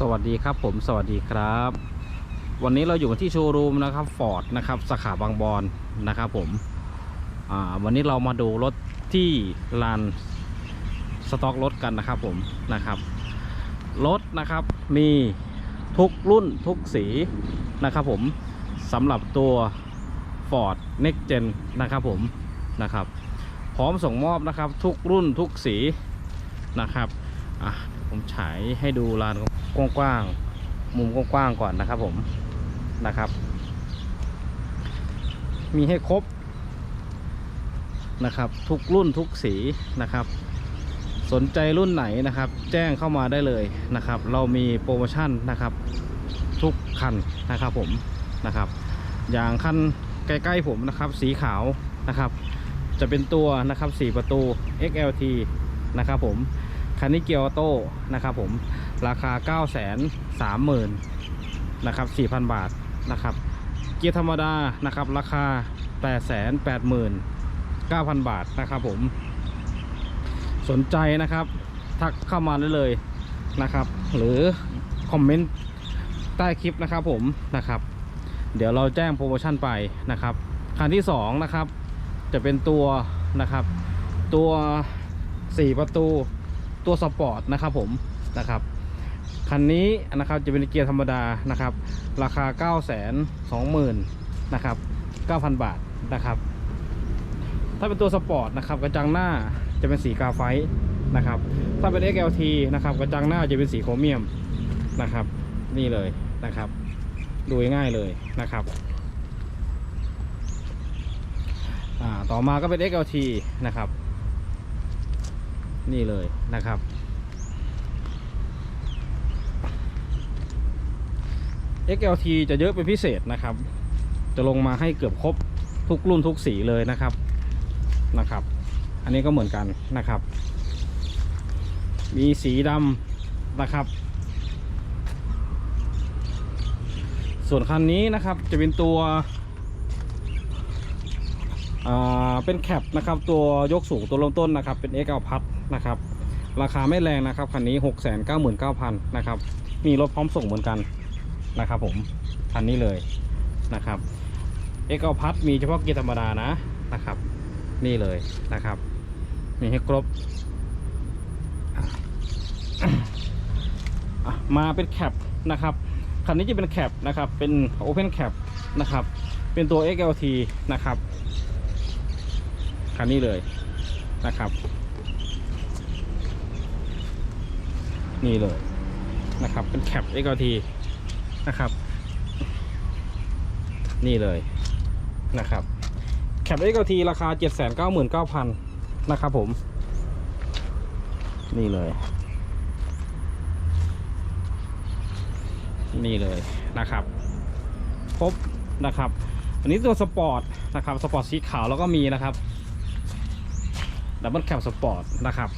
สวัสดีครับผมสวัสดีครับ วันนี้เราอยู่กันที่โชว์รูมนะครับฟอร์ดนะครับสาขาบางบอนนะครับผมวันนี้เรามาดูรถที่ลานสต็อกรถกันนะครับผมนะครับรถนะครับมีทุกรุ่นทุกสีนะครับผมสำหรับตัว Ford Next Gen นะครับผมนะครับ พร้อมส่งมอบนะครับทุกรุ่นทุกสีนะครับ ผมฉายให้ดูลานกว้างๆ มุมกว้างๆก่อนนะครับผมนะครับ มีให้ครบนะครับ ทุกรุ่นทุกสีนะครับ สนใจรุ่นไหนนะครับ แจ้งเข้ามาได้เลยนะครับ เรามีโปรโมชั่นนะครับ ทุกคันนะครับผมนะครับ อย่างคันใกล้ๆผมนะครับ สีขาวนะครับ จะเป็นตัวนะครับ 4 ประตู XLT นะครับผม คันนี้เกียร์ออโต้นะครับผมราคา 9 3 0 0 0 0นะครับ4,000 บาทนะครับเกียร์ธรรมดานะครับราคา 8 8 9 0 0 0 บาทนะครับผม สนใจนะครับทักเข้ามาได้เลยนะครับ หรือคอมเมนต์ใต้คลิปนะครับผมนะครับ เดี๋ยวเราแจ้งโปรโมชั่นไปนะครับคันที่2นะครับจะเป็นตัวนะครับตัว 4 ประตู ตัวสปอร์ตนะครับผมนะครับคันนี้นะครับจะเป็นเกียร์ธรรมดานะครับ ราคา 9 2 0 0 0 0นะครับ9,000 บาทนะครับ ถ้าเป็นตัวสปอร์ตนะครับกระจังหน้าจะเป็นสีกาไฟท์นะครับ ถ้าเป็น XLT นะครับกระจังหน้าจะเป็นสีโครเมียมนะครับ นี่เลยนะครับ ดูง่ายเลยนะครับต่อมาก็เป็น XLT นะครับ นี่เลยนะครับ XLT จะเยอะเป็นพิเศษนะครับ จะลงมาให้เกือบครบทุกรุ่นทุกสีเลยนะครับนะครับ อันนี้ก็เหมือนกันนะครับ มีสีดำนะครับ ส่วนคันนี้นะครับจะเป็นตัวอ่าเป็นแคปนะครับ ตัวยกสูงตัวเริ่มต้นนะครับ เป็น X เอพัด นะครับ ราคาไม่แรงนะครับคันนี้ 6 9 9 0 0 0นะครับ มีรถพร้อมส่งเหมือนกันนะครับ ผมคันนี้เลยนะครับ X เอาพัดมีเฉพาะเกียร์ธรรมดานะนะครับ นี่เลยนะครับ มีให้ครบ มาเป็นแคปนะครับคันนี้จะเป็นแคปนะครับ เป็น Open Cap นะครับ เป็นตัว XLT นะครับ คันนี้เลยนะครับ นี่เลยนะครับ เป็นแคป XLT นะครับ นี่เลยนะครับแคป XLT ราคา 799,000 นะครับผม นี่เลย นี่เลยนะครับครบนะครับ อันนี้ตัวสปอร์ตนะครับ สปอร์ตสีขาวแล้วก็มีนะครับดับเบิลแคปสปอร์ตนะครับ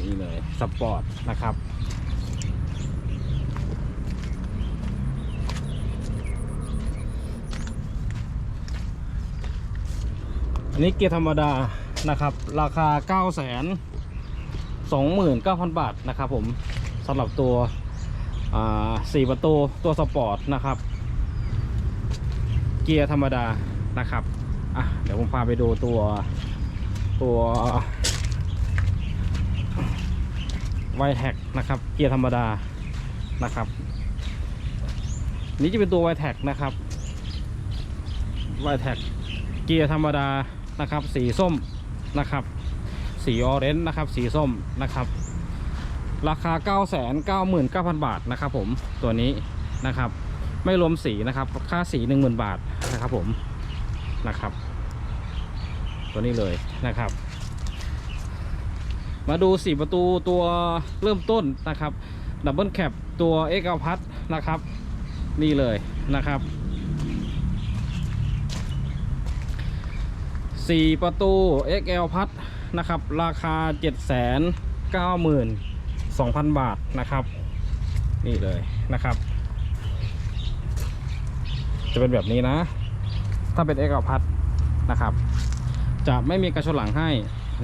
นี่เลยสปอร์ตนะครับอันนี้เกียร์ธรรมดานะครับ ราคา 9 2 9 0 0 0 บาทนะครับผมสำหรับตัวสี่ประตูตัวสปอร์ตนะครับ เกียร์ธรรมดานะครับอะเดี๋ยวผมพาไปดูตัวตัว ไวแท็กนะครับเกียร์ธรรมดานะครับ นี่จะเป็นตัวไวแท็กนะครับไวแท็กเกียร์ธรรมดานะครับ สีส้มนะครับ สีออเรนจ์นะครับ สีส้มนะครับ ราคา 9 9 9 0 0 0 บาทนะครับ ผมตัวนี้นะครับ ไม่รวมสีนะครับ ค่าสี 10,000 บาทนะครับ ผมนะครับ ตัวนี้เลยนะครับ มาดูสีประตูตัวเริ่มต้นนะครับดับเบิลแคปตัวเอาพัดนะครับ นี่เลยนะครับสี่ประตู XL พัดนะครับ ราคา 7 9 0 0 2,000 บาทนะครับ นี่เลยนะครับ จะเป็นแบบนี้นะ ถ้าเป็นเอกพัทนะครับ จะไม่มีกระชนหลังให้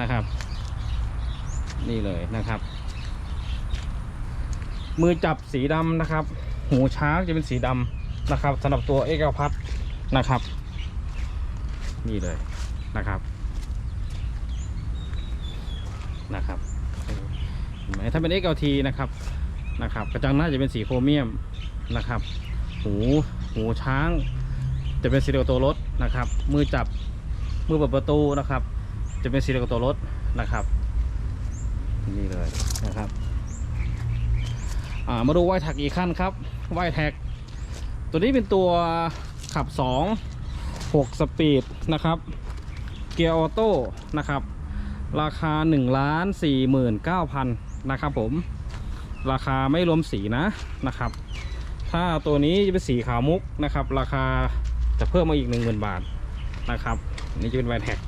นะครับ นี่เลยนะครับ มือจับสีดำนะครับ หูช้างจะเป็นสีดำนะครับสำหรับตัวเอ็กเอลพัดนะครับ นี่เลยนะครับนะครับเห็นไหมถ้าเป็น XLT นะครับนะครับ กระจังหน้าจะเป็นสีโครเมียมนะครับ หูหูช้างจะเป็นสีเดียวกับตัวรถนะครับ มือจับมือเปิดประตูนะครับ จะเป็นสีเดียวกับตัวรถนะครับ นี่เลยนะครับมาดูไวแท็กอีกขั้นครับไวแท็กตัวนี้เป็นตัวขับ 2 6 สปีดนะครับ เกียร์ออโต้นะครับ ราคา1ล้าน49,000 นะครับผม ราคาไม่รวมสีนะนะครับ ถ้าตัวนี้จะเป็นสีขาวมุกนะครับ ราคาจะเพิ่มมาอีก 10,000 บาทนะครับนนี่จะเป็นไวแท็ก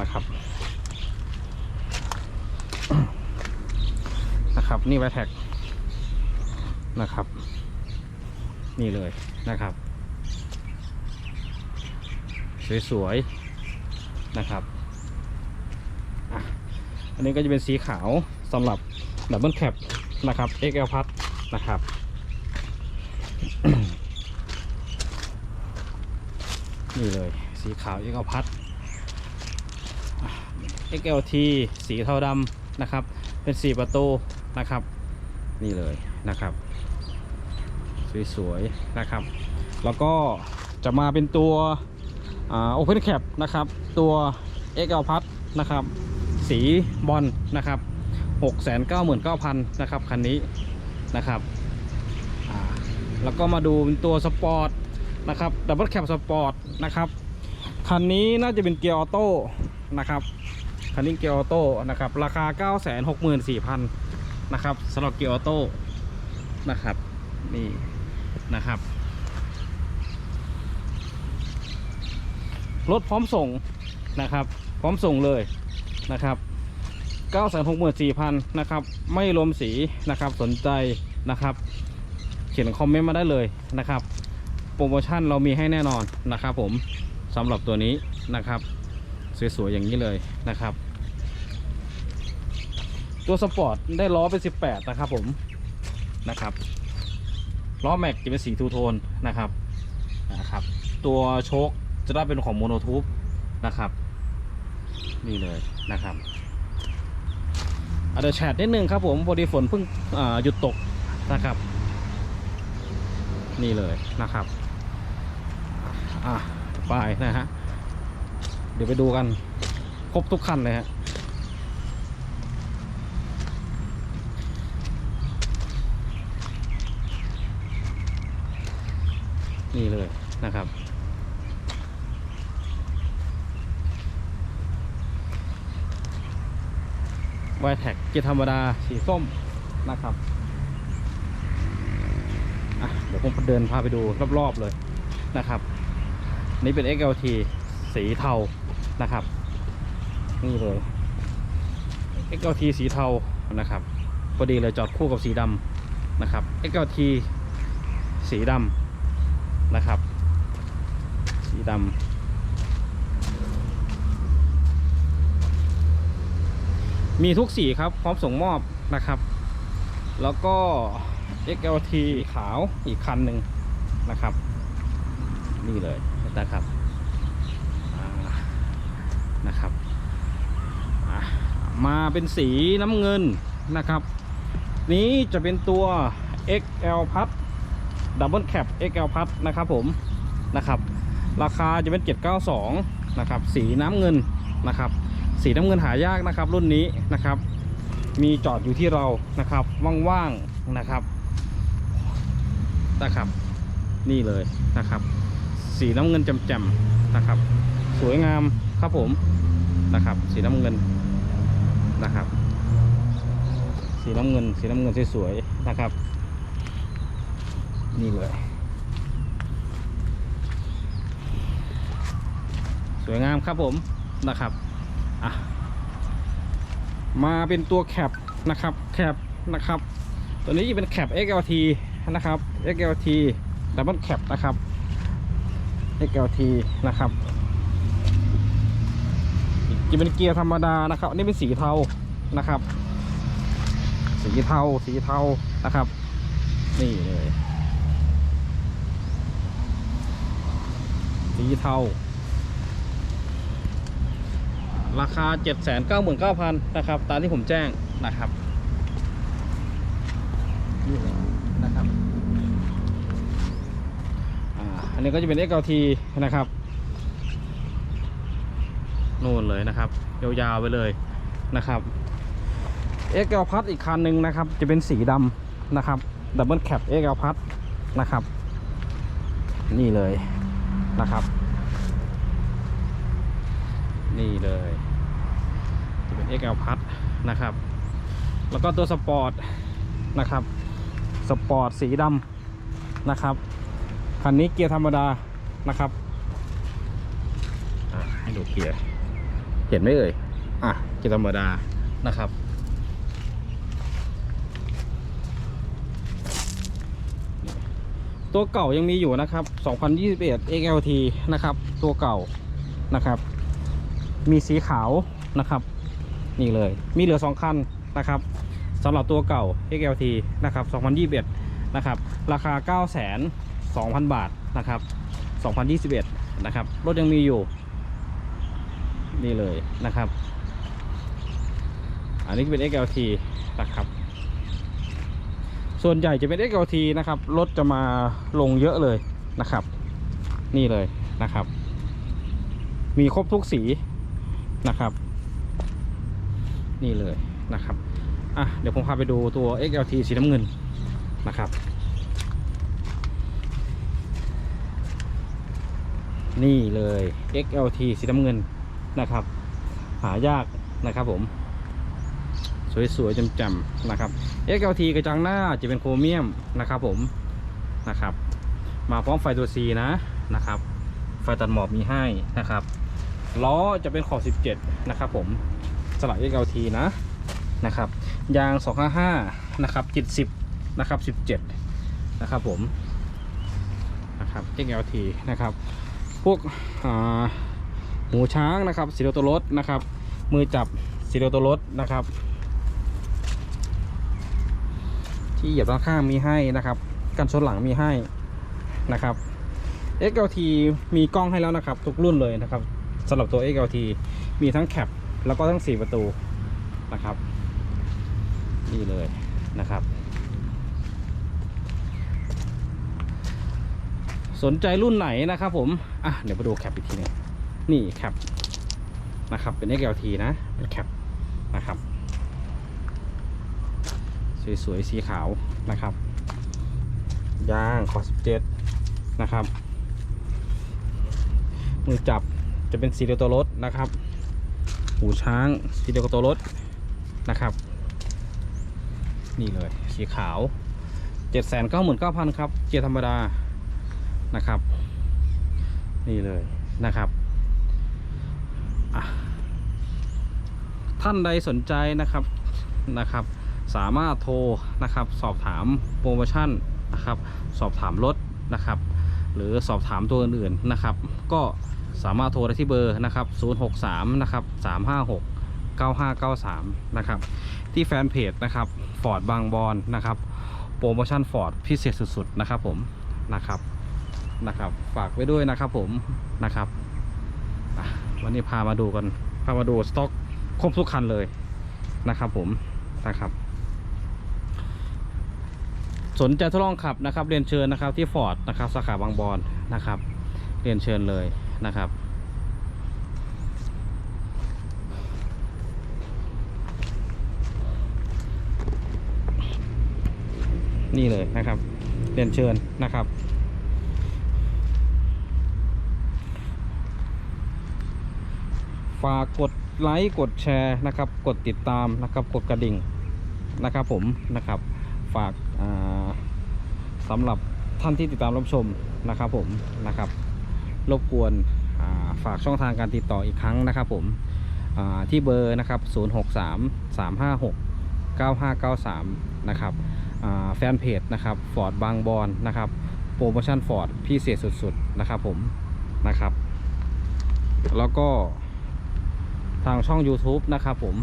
นะครับับนี่ไวแท็กนะครับ นี่เลยนะครับ สวยๆนะครับอันนี้ก็จะเป็นสีขาวสำหรับดับเบิลแคปนะครับ XL พัดนะครับนี่เลยสีขาว XL พัด XLT สีเทาดำนะครับ เป็นสีประตู นะครับ นี่เลยนะครับ สวยๆนะครับ แล้วก็จะมาเป็นตัวโอเพนแคปนะครับ ตัว XL พัดนะครับ สีบอลนะครับ 699,000 นะครับ คันนี้นะครับแล้วก็มาดูเป็นตัวสปอร์ตนะครับดับเบิลแคปสปอร์ตนะครับคันนี้น่าจะเป็นเกียร์ออโต้นะครับคันนี้เกียร์ออโต้นะครับราคา 964,000 นะครับสำหรับเกียร์ออโต้นะครับนี่นะครับ รถพร้อมส่งนะครับ พร้อมส่งเลยนะครับ964,000นะครับ ไม่รวมสีนะครับสนใจนะครับ เขียนคอมเมนต์มาได้เลยนะครับ โปรโมชั่นเรามีให้แน่นอนนะครับผมสำหรับตัวนี้นะครับ สวยๆอย่างนี้เลยนะครับ ตัวสปอร์ตได้ล้อเป็น 18 นะครับผมนะครับล้อแม็กจะเป็นสีทูโทนนะครับนะครับตัวโชคจะได้เป็นของโมโนทูบนะครับ นี่เลยนะครับอาจจะแฉดนิดนึงครับผมพอดีฝนเพิ่งหยุดตกนะครับ นี่เลยนะครับอะไปนะฮะเดี๋ยวไปดูกัน ครบทุกคันเลยฮะ นี่เลยนะครับ ไวแท็กเกียร์ธรรมดาสีส้มนะครับอะเดี๋ยวผมเดินพาไปดูรอบๆเลยนะครับ นี่เป็น XLT สีเทานะครับ นี่เลย XLT สีเทานะครับพอดีเลยจอดคู่กับสีดำนะครับ XLT สีดำ นะครับ สีดำมีทุกสีครับ พร้อมส่งมอบนะครับ แล้วก็ XLT ขาวอีกคันหนึ่งนะครับ นี่เลยนะครับนะครับมาเป็นสีน้ำเงินนะครับ นี้จะเป็นตัว XL พัด ดับเบิลแคป XL พัดนะครับผมนะครับ ราคาจะเป็น 792นะครับสีน้ำเงินนะครับ สีน้ำเงินหายากนะครับ รุ่นนี้นะครับ มีจอดอยู่ที่เรานะครับว่างๆนะครับนะครับ นี่เลยนะครับ สีน้ำเงินแจ่มๆนะครับ สวยงามครับผมนะครับ สีน้ำเงินนะครับ สีน้ำเงิน สีน้ำเงินสวยๆนะครับ นี่เลย สวยงามครับผมนะครับอะมาเป็นตัวแคปนะครับแคปนะครับ ตัวนี้จะเป็นแคป XLT นะครับ XLT Double Cap นะครับ XLT นะครับจะเป็นเกียร์ธรรมดานะครับอันนี่เป็นสีเทานะครับ สีเทาสีเทานะครับ นี่เลย สีเทา ราคา 799,000 นะครับ ตามที่ผมแจ้งนะครับนี่เลยนะครับอันนี้ก็จะเป็น XLT นะครับนู่นเลยนะครับ ยาวๆไปเลยนะครับ XL พัดอีกคันหนึ่งนะครับ จะเป็นสีดำนะครับดับเบิลแคป XL พัดนะครับ นี่เลย นะครับ นี่เลยจะเป็น XL พัดนะครับ แล้วก็ตัวสปอร์ตนะครับสปอร์ตสีดำนะครับคันนี้เกียร์ธรรมดานะครับให้ดูเกียร์เห็นไหมเอ่ยอะเกียร์ธรรมดานะครับ ตัวเก่ายังมีอยู่นะครับ 2021 XLT นะครับ ตัวเก่านะครับ มีสีขาวนะครับ นี่เลย มีเหลือ 2 คันนะครับสำหรับตัวเก่า XLT นะครับ 2021 นะครับ ราคา 9 2 0 0 0 บาทนะครับ 2021 นะครับ รถยังมีอยู่ นี่เลยนะครับ อันนี้เป็น XLT นะครับ ส่วนใหญ่จะเป็น XLT นะครับ รถจะมาลงเยอะเลยนะครับ นี่เลยนะครับ มีครบทุกสีนะครับ นี่เลยนะครับอะเดี๋ยวผมพาไปดูตัว XLT สีน้ำเงินนะครับ นี่เลย XLT สีน้ำเงินนะครับ หายากนะครับผม สวยๆจำๆนะครับ XLT กระจังหน้าจะเป็นโครเมียมนะครับผมนะครับ มาพร้อมไฟตัว C นะนะครับ ไฟตัดหมอกมีให้นะครับล้อจะเป็นขอบ 17 นะครับผมสลับ XLT นะนะครับ ยาง 255 นะครับ70นะครับ 17 นะครับผมนะครับ XLT นะครับ พวกอ่าหูช้างนะครับสีโรตัวรถนะครับ มือจับสีโรตัวรถนะครับ ที่เหยียบด้านข้างมีให้นะครับ กันชนหลังมีให้นะครับ XLT มีกล้องให้แล้วนะครับ ทุกรุ่นเลยนะครับสำหรับตัว XLT มีทั้งแคปแล้วก็ทั้ง 4 ประตูนะครับ นี่เลยนะครับ สนใจรุ่นไหนนะครับผม อะ เดี๋ยวมาดูแคปอีกทีหนึงนี่แคปนะครับ เป็น XLT นะเป็นแคปนะครับ สวยๆสีขาวนะครับยางขอ17 นะครับมือจับจะเป็นสีเดียวตัวรถนะครับ หูช้างสีเดียวกับตัวรถนะครับ นี่เลยสีขาว 799,000 ครับ เกียร์ธรรมดานะครับ นี่เลยนะครับท่านใดสนใจนะครับนะครับ สามารถโทรนะครับ สอบถามโปรโมชั่นนะครับ สอบถามรถนะครับ หรือสอบถามตัวอื่นๆนะครับ ก็สามารถโทรได้ที่เบอร์นะครับ 063 นะครับ 356 9593 นะครับ ที่แฟนเพจนะครับฟอร์ดบางบอนนะครับ โปรโมชั่นฟอร์ดพิเศษสุดๆ นะครับผมนะครับนะครับ ฝากไว้ด้วยนะครับผมนะครับวันนี้พามาดูกันพามาดูสต็อกครบทุกคันเลยนะครับผมนะครับ สนใจทดลองขับนะครับ เรียนเชิญนะครับที่ฟอร์ดนะครับสาขาบางบอนนะครับ เรียนเชิญเลยนะครับนี่เลยนะครับเรียนเชิญนะครับ ฝากกดไลค์กดแชร์นะครับ กดติดตามนะครับ กดกระดิ่งนะครับผมนะครับ ฝากอ่า สำหรับท่านที่ติดตามรับชมนะครับผมนะครับ รบกวนฝากช่องทางการติดต่ออีกครั้งนะครับผมที่เบอร์นะครับ 063 356 9593 นะครับแฟนเพจนะครับฟอร์ดบางบอนนะครับโปรโมชั่นฟอร์ดพิเศษสุดๆนะครับผมนะครับ แล้วก็ทางช่อง YouTube นะครับผม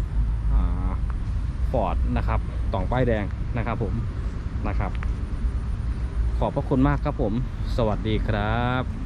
ฟอร์ดนะครับต่องป้ายแดงนะครับผมนะครับ ขอบพระคุณมากครับผม สวัสดีครับ